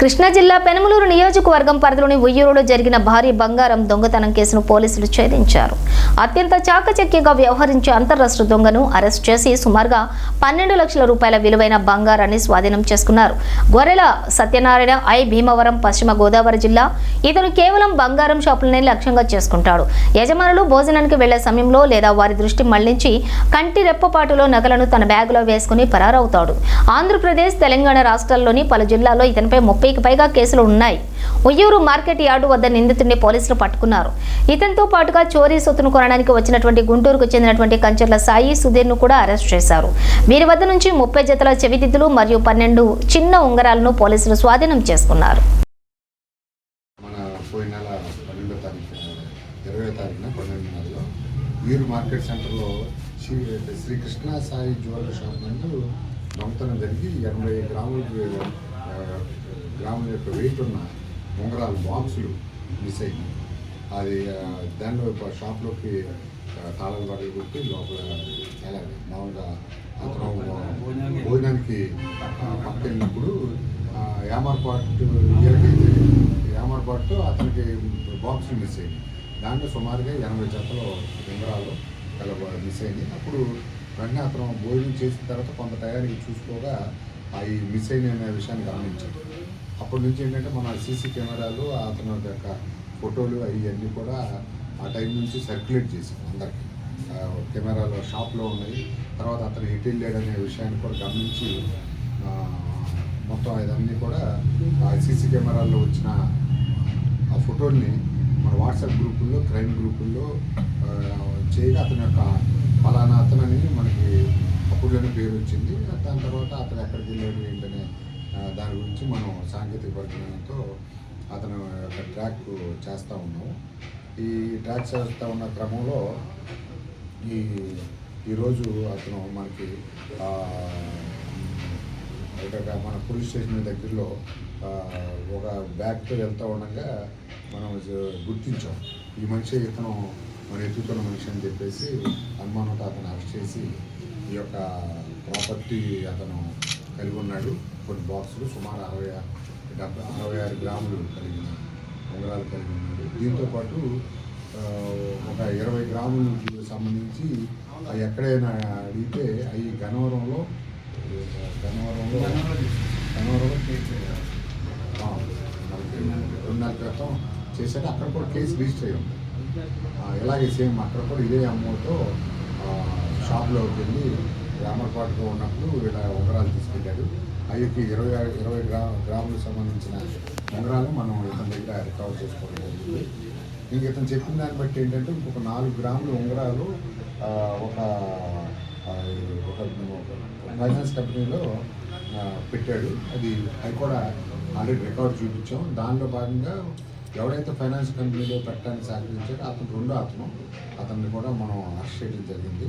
కృష్ణా జిల్లా పెనమలూరు నియోజకవర్గం పరిధిలోని ఉయ్యూరులో జరిగిన భారీ బంగారం దొంగతనం కేసును పోలీసులు ఛేదించారు. అత్యంత చాకచక్యంగా వ్యవహరించే అంతర్రాష్ట్ర దొంగను అరెస్ట్ చేసి సుమారుగా పన్నెండు లక్షల రూపాయల విలువైన బంగారాన్ని స్వాధీనం చేసుకున్నారు. గొర్రెల సత్యనారాయణ ఐ. భీమవరం పశ్చిమ గోదావరి జిల్లా ఇతను కేవలం బంగారం షాపులనే లక్ష్యంగా చేసుకుంటాడు. యజమానులు భోజనానికి వెళ్ళే సమయంలో లేదా వారి దృష్టి మళ్ళించి కంటి రెప్పపాటులో నగలను తన బ్యాగులో వేసుకుని పరారవుతాడు. ఆంధ్రప్రదేశ్ తెలంగాణ రాష్ట్రాల్లోని పలు జిల్లాల్లో ఇతనిపై ముప్పైకి పైగా కేసులు ఉన్నాయి. ఉయ్యూరు మార్కెట్ యార్డు వద్ద నిందితుడిని పోలీసులు పట్టుకున్నారు. ఇతనితో పాటుగా చోరీ సొత్తును కొనడానికి వచ్చినటువంటి గుంటూరుకు చెందినటువంటి కంచర్ల సాయి సుధీర్ను కూడా అరెస్ట్ చేశారు. వీరి వద్ద నుంచి ముప్పై జతల చెవిదిద్దులు మరియు పన్నెండు చిన్న ఉంగరాలను పోలీసులు స్వాధీనం చేసుకున్నారు. మార్కెట్ సెంటర్లో శ్రీకృష్ణ సాయి జ్యువెలరీ షాప్ నందు దొంగతనం జరిగి ఎనభై గ్రాములకు గ్రాముల యొక్క వెయిట్ ఉన్న ఉంగరాలు బాక్సులు మిస్ అయ్యాయి అది దానిలో షాప్లోకి ఆ, తాళాలు బట్టలు కొట్టి లోపల చాలా మామూలుగా అతను భోజనానికి పక్క వెళ్ళినప్పుడు యామర్పాటు వీళ్ళకైతే యామర్పాటు అతనికి బాక్స్ మిస్ అయింది దాంట్లో సుమారుగా ఎనభై జతలు ఉంగరాలు కలవ మిస్ అయింది అప్పుడు వెంటనే అతను భోజనం చేసిన తర్వాత కొంత టయానికి చూసుకోగా అవి మిస్ అయిన విషయాన్ని గమనించాడు అప్పటి నుంచి ఏంటంటే మన సీసీ కెమెరాలు అతని యొక్క ఫోటోలు అవన్నీ కూడా ఆ టైం నుంచి సర్క్యులేట్ చేసాం అందరికి. కెమెరాలో షాప్లో ఉన్నాయి. తర్వాత అతను ఎటు వెళ్ళాడు అనే విషయాన్ని కూడా గమనించి మొత్తం ఇదన్నీ కూడా ఆ సీసీ కెమెరాల్లో వచ్చిన ఆ ఫోటోల్ని మన వాట్సాప్ గ్రూపుల్లో క్రైమ్ గ్రూపుల్లో చేయగా అతని యొక్క ఫలానా అతనని మనకి అప్పుడులోనే పేరు వచ్చింది. దాని తర్వాత అతను ఎక్కడికి వెళ్ళాడు దాని గురించి మనం సాంకేతిక పరిజ్ఞానంతో అతను యొక్క ట్రాక్ చేస్తూ ఉన్నాము ఈ ట్రాక్ చేస్తూ ఉన్న క్రమంలో ఈ ఈరోజు అతను మనకి ఆ, ఇక్కడ మన పోలీస్ స్టేషన్ దగ్గరలో ఒక బ్యాగ్తో వెళ్తూ ఉండగా మనం గుర్తించాం. ఈ మనిషి ఇతను మన ఎత్తుతున్న మనిషి అని చెప్పేసి అనుమానంతో అతను అరెస్ట్ చేసి ఈ యొక్క ప్రాపర్టీ అతను కలిగి ఉన్నాడు. కొన్ని బాక్సులు సుమారు అరవై డెబ్బై అరవై ఆరు గ్రాములు కలిగిన ఉంగరాలు కలిగి ఉన్నాడు. దీంతో పాటు ఒక ఇరవై గ్రాములకు సంబంధించి అవి ఎక్కడైనా అడిగితే అవి గన్నవరంలో గన్నవరంలో గన్నవరంలో రెండు నెలల క్రితం చేశాక అక్కడ కూడా కేసు రిజిస్టర్ అయ్యి ఉంది. ఇలాగే సేమ్ అక్కడ కూడా ఇదే అమ్మతో షాప్లోకి వెళ్ళి రామర్పాటులో ఉన్నప్పుడు వీళ్ళ ఉంగరాలు తీసుకెళ్ళాడు అయ్యకి ఇరవై ఇరవై గ్రా గ్రాములకు సంబంధించిన ఉంగరాలు మనం ఇతని దగ్గర రికవర్ చేసుకోవడం జరిగింది. ఇంక ఇతను చెప్పిన దాన్ని బట్టి ఏంటంటే ఇంకొక నాలుగు గ్రాముల ఉంగరాలు ఒక ఒక ఫైనాన్స్ కంపెనీలో పెట్టాడు. అది అది కూడా ఆల్రెడీ రికార్డ్ చూపించాం. దానిలో భాగంగా ఎవడైతే ఫైనాన్స్ కంపెనీలో పెట్టడానికి సహకరించాడో అతను రెండో అతను. అతన్ని కూడా మనం అరెస్ట్ చేయడం జరిగింది.